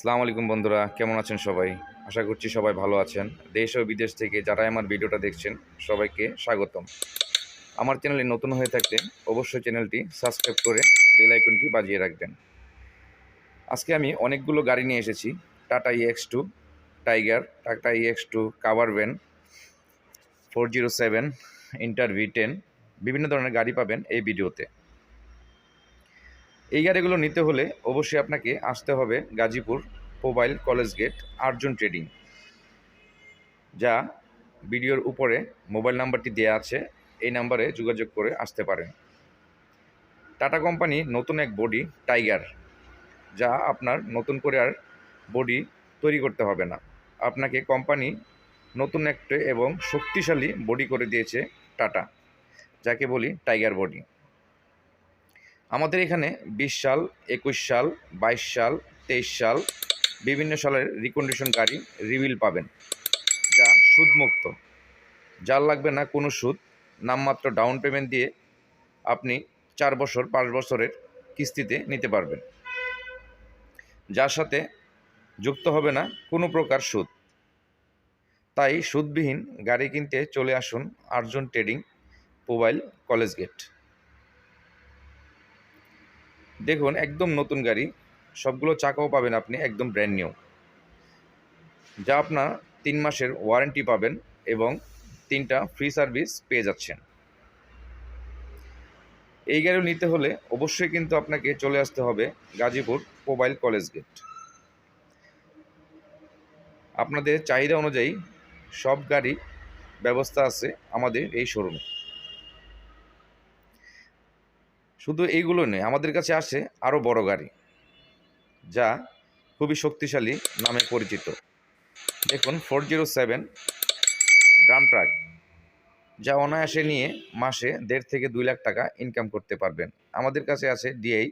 আসসালামু আলাইকুম বন্ধুরা, কেমন আছেন সবাই? আশা করছি সবাই ভালো আছেন। দেশ ও বিদেশ থেকে যারা আমার ভিডিওটা দেখছেন, সবাইকে স্বাগতম। আমার চ্যানেলে নতুন হয়ে থাকলে অবশ্যই চ্যানেলটি সাবস্ক্রাইব করে বেল আইকনটি বাজিয়ে রাখবেন। আজকে আমি অনেকগুলো গাড়ি নিয়ে এসেছি, Tata EX two Tiger, Tata EX two cover van, four zero seven, Intra V ten, বিভিন্ন ধরনের গাড়ি পাবেন এই ভিডিওতে। এই গাড়িগুলো নিতে হলে অবশ্যই আপনাকে আসতে হবে Gazipur mobile college gate Arjun trading, যা ভিডিওর উপরে মোবাইল নাম্বারটি দেওয়া আছে। এই নাম্বারে যোগাযোগ করে আসতে পারেন। টাটা কোম্পানি নতুন এক বডি টাইগার, যা আপনার নতুন করে আর বডি তৈরি করতে হবে না। আপনাকে কোম্পানি নতুন একটা এবং শক্তিশালী বডি করে দিয়েছে টাটা, যাকে বলি টাইগার বডি। আমাদের এখানে বিশ সাল, একুশ সাল, বাইশ সাল, তেইশ সাল বিভিন্ন সালের রিকন্ডিশন গাড়ি রিভিল পাবেন, যা সুদমুক্ত। যার লাগবে না কোনো সুদ, নামমাত্র ডাউন পেমেন্ট দিয়ে আপনি চার বছর, পাঁচ বছরের কিস্তিতে নিতে পারবেন। যার সাথে যুক্ত হবে না কোনো প্রকার সুদ। তাই সুদবিহীন গাড়ি কিনতে চলে আসুন Arjun trading mobile college gate দেখুন, একদম নতুন গাড়ি। সবগুলো চাকাও পাবেন আপনি, একদম ব্র্যান্ড নিউ যা আপনার তিন মাসের ওয়ারেন্টি পাবেন এবং তিনটা ফ্রি সার্ভিস পেয়ে যাচ্ছেন। এই গাড়ি নিতে হলে অবশ্যই কিন্তু আপনাকে চলে আসতে হবে গাজীপুর মোবাইল কলেজ গেট আপনাদের চাহিদা অনুযায়ী সব গাড়ি ব্যবস্থা আছে আমাদের এই শোরুমে শুধু এইগুলো নেই আমাদের কাছে আসে আরও বড় গাড়ি, যা খুবই শক্তিশালী নামে পরিচিত। দেখুন, four zero seven drum truck, যা অনায়াসে নিয়ে মাসে দেড় থেকে দুই লাখ টাকা ইনকাম করতে পারবেন। আমাদের কাছে আছে ডিআই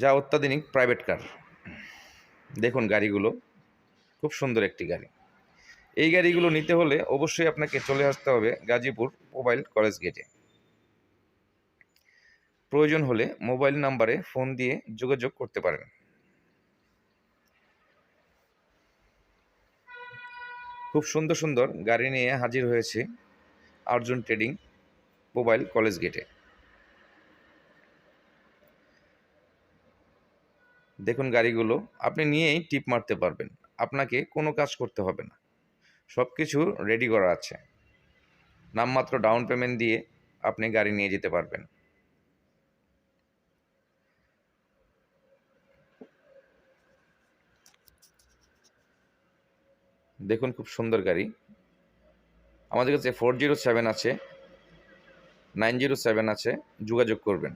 যা অত্যাধুনিক প্রাইভেট কার দেখুন গাড়িগুলো, খুব সুন্দর একটি গাড়ি। এই গাড়িগুলো নিতে হলে অবশ্যই আপনাকে চলে আসতে হবে গাজীপুর মোবাইল কলেজ গেটে প্রয়োজন হলে মোবাইল নাম্বারে ফোন দিয়ে যোগাযোগ করতে পারেন। খুব সুন্দর সুন্দর গাড়ি নিয়ে হাজির হয়েছে আর্জুন ট্রেডিং মোবাইল কলেজ গেটে। দেখুন গাড়িগুলো, আপনি নিয়েই টিপ মারতে পারবেন, আপনাকে কোনো কাজ করতে হবে না। সব কিছু রেডি করা আছে। নামমাত্র ডাউন পেমেন্ট দিয়ে আপনি গাড়ি নিয়ে যেতে পারবেন। দেখুন খুব সুন্দর গাড়ি। আমাদের কাছে ফোর জিরো সেভেন আছে নাইন জিরো সেভেন আছে, যোগাযোগ করবেন।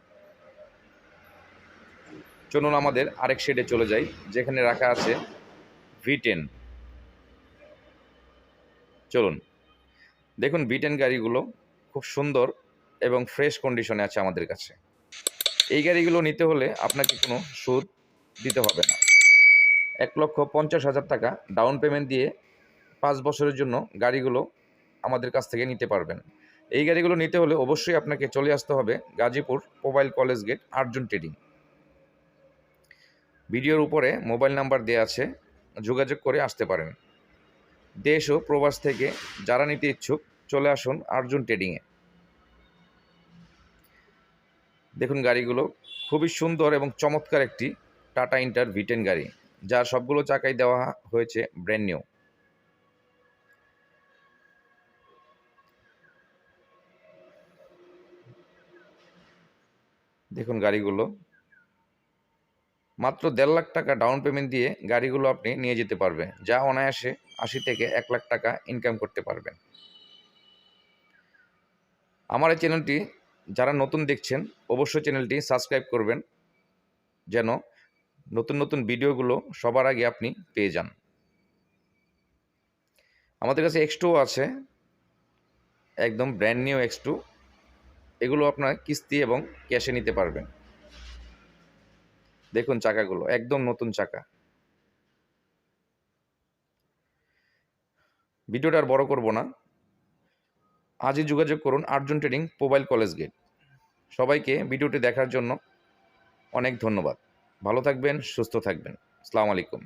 চলুন আমাদের আরেক শেডে চলে যাই, যেখানে রাখা আছে ভি চলুন, দেখুন ভি টেন গাড়িগুলো খুব সুন্দর এবং ফ্রেশ কন্ডিশনে আছে আমাদের কাছে। এই গাড়িগুলো নিতে হলে আপনাকে কোনো সুদ দিতে হবে না। এক লক্ষ পঞ্চাশ হাজার টাকা ডাউন পেমেন্ট দিয়ে পাঁচ বছরের জন্য গাড়িগুলো আমাদের কাছ থেকে নিতে পারবেন। এই গাড়িগুলো নিতে হলে অবশ্যই আপনাকে চলে আসতে হবে Gazipur mobile college gate Arjun trading ভিডিওর উপরে মোবাইল নাম্বার দেওয়া আছে, যোগাযোগ করে আসতে পারেন। দেশ ও প্রবাস থেকে যারা নিতে ইচ্ছুক, চলে আসুন আর্জুন ট্রেডিংয়ে দেখুন গাড়িগুলো, খুবই সুন্দর এবং চমৎকার একটি টাটা ইন্টার ভিটেন গাড়ি যার সবগুলো চাকাই দেওয়া হয়েছে ব্র্যান্ড নিউ। দেখুন গাড়িগুলো। মাত্র দেড় লাখ টাকা ডাউন পেমেন্ট দিয়ে গাড়িগুলো আপনি নিয়ে যেতে পারবেন যা অনায়াসে আশি থেকে এক লাখ টাকা ইনকাম করতে পারবেন। আমার এই চ্যানেলটি যারা নতুন দেখছেন, অবশ্যই চ্যানেলটি সাবস্ক্রাইব করবেন, যেন নতুন নতুন ভিডিওগুলো সবার আগে আপনি পেয়ে যান। আমাদের কাছে এক্স আছে। একদম ব্র্যান্ড নিউ এক্স এগুলো আপনার কিস্তি এবং ক্যাশে নিতে পারবেন। দেখুন চাকাগুলো, একদম নতুন চাকা। ভিডিওটা আর বড় করব না। আজই যোগাযোগ করুন Arjun trading mobile college gate. সবাইকে ভিডিওটি দেখার জন্য অনেক ধন্যবাদ। ভালো থাকবেন, সুস্থ থাকবেন। আসসালামু আলাইকুম।